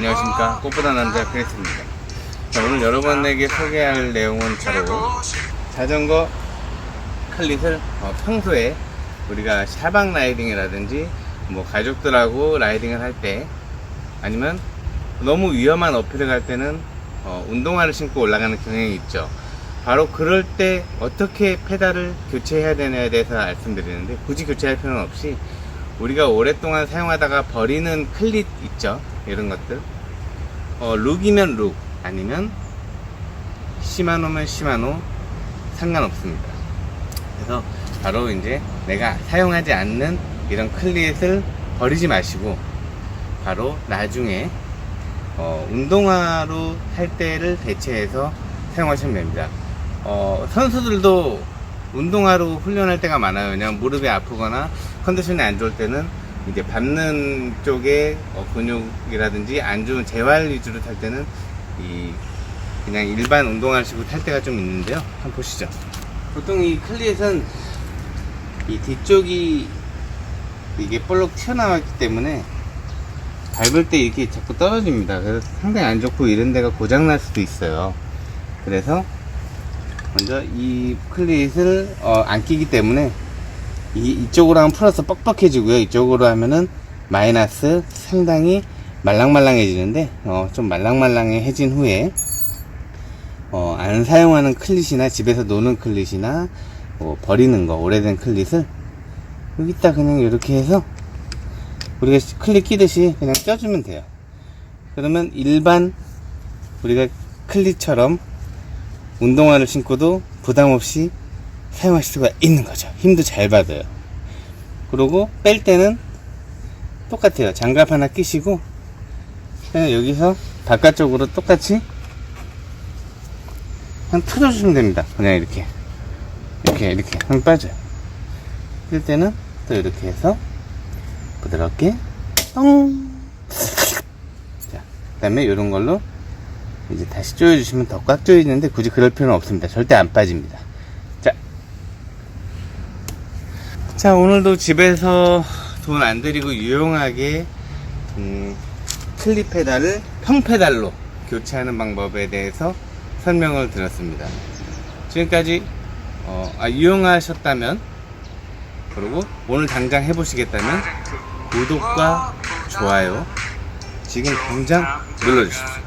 안녕하십니까? 꽃보다 남자 크리스입니다. 자, 오늘 여러분에게 소개할 내용은 바로 자전거 클릿을 어, 평소에 우리가 샤방 라이딩이라든지 뭐 가족들하고 라이딩을 할 때 아니면 너무 위험한 어필을 갈 때는 어, 운동화를 신고 올라가는 경향이 있죠. 바로 그럴 때 어떻게 페달을 교체해야 되냐에 대해서 말씀드리는데 굳이 교체할 필요는 없이 우리가 오랫동안 사용하다가 버리는 클릿 있죠? 이런 것들 어, 룩이면 룩 아니면 시마노면 시마노 상관없습니다 그래서 바로 이제 내가 사용하지 않는 이런 클릿을 버리지 마시고 바로 나중에 어, 운동화로 할 때를 대체해서 사용하시면 됩니다 어, 선수들도 운동화로 훈련할 때가 많아요. 그냥 무릎이 아프거나 컨디션이 안 좋을 때는 이제 밟는 쪽에 어, 근육이라든지 안 좋은 재활 위주로 탈 때는 이 그냥 일반 운동화를 신고 탈 때가 좀 있는데요. 한번 보시죠. 보통 이 클릿은 이 뒤쪽이 이게 볼록 튀어나왔기 때문에 밟을 때 이렇게 자꾸 떨어집니다. 그래서 상당히 안 좋고 이런 데가 고장 날 수도 있어요. 그래서 먼저 이 클릿을 어, 안 끼기 때문에 이, 이쪽으로 하면 플러스 뻑뻑해지고요. 이쪽으로 하면은 마이너스 상당히 말랑말랑해지는데 어, 좀 말랑말랑해진 후에 어, 안 사용하는 클릿이나 집에서 노는 클릿이나 뭐 버리는 거 오래된 클릿을 여기다 그냥 이렇게 해서 우리가 클릿 끼듯이 그냥 껴주면 돼요. 그러면 일반 우리가 클릿처럼 운동화를 신고도 부담 없이 사용하실 수가 있는 거죠. 힘도 잘 받아요. 그리고 뺄 때는 똑같아요. 장갑 하나 끼시고 여기서 바깥쪽으로 똑같이 그냥 틀어주시면 됩니다. 그냥 이렇게 이렇게 이렇게 한 빠져요. 뺄 때는 또 이렇게 해서 부드럽게 똥. 자, 그다음에 이런 걸로 이제 다시 조여주시면 더 꽉 조이는데 굳이 그럴 필요는 없습니다. 절대 안 빠집니다. 자. 자, 오늘도 집에서 돈 안 들이고 유용하게, 음, 클립 페달을 평 페달로 교체하는 방법에 대해서 설명을 드렸습니다. 지금까지, 어, 아, 유용하셨다면, 그리고 오늘 당장 해보시겠다면, 구독과 좋아요, 지금 당장 눌러주십시오.